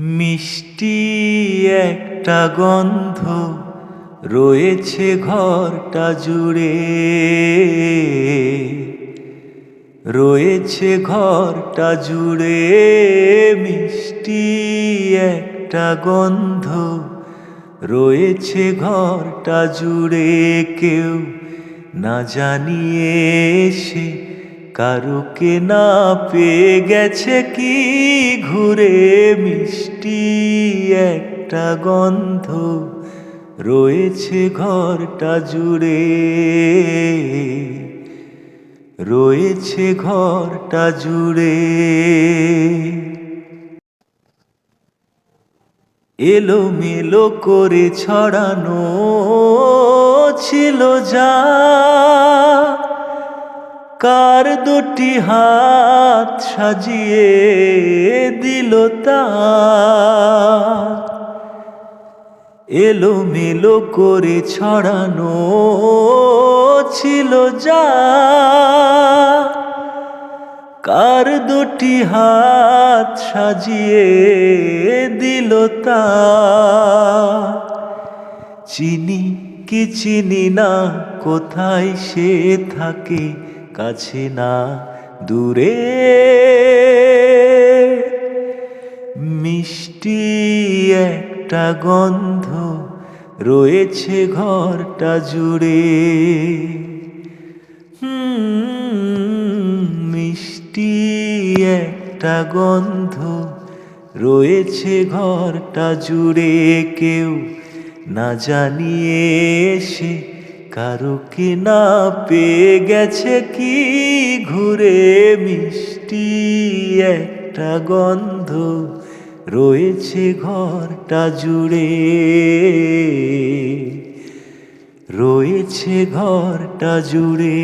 মিষ্টি একটা গন্ধ রয়েছে ঘরটা জুড়ে। রয়েছে ঘরটা জুড়ে মিষ্টি একটা গন্ধ রয়েছে ঘরটা জুড়ে। কেউ না জানিয়ে এসে কারুকে না পেয়ে গেছে কি ঘুরে? মিষ্টি একটা গন্ধ রয়েছে ঘরটা জুড়ে। রয়েছে ঘরটা জুড়ে। এলো মেলো করে ছড়ানো ছিল যা কার দুটি হাত সাজিয়ে দিল তা এলো মেলো করে ছড়ানো ছিল যা। কার দুটি হাত সাজিয়ে দিল তা চিনি কি চিনি না, কোথায় সে থাকে? কাছে না দূরে। মিষ্টি একটা গন্ধ রয়েছে ঘরটা জুড়ে। মিষ্টি একটা গন্ধ রয়েছে ঘরটা জুড়ে। কেউ না জানিয়ে এসে কারোকে কিনা পেয়ে গেছে কি ঘুরে? মিষ্টি একটা গন্ধ রয়েছে ঘরটা জুড়ে। রয়েছে ঘরটা জুড়ে।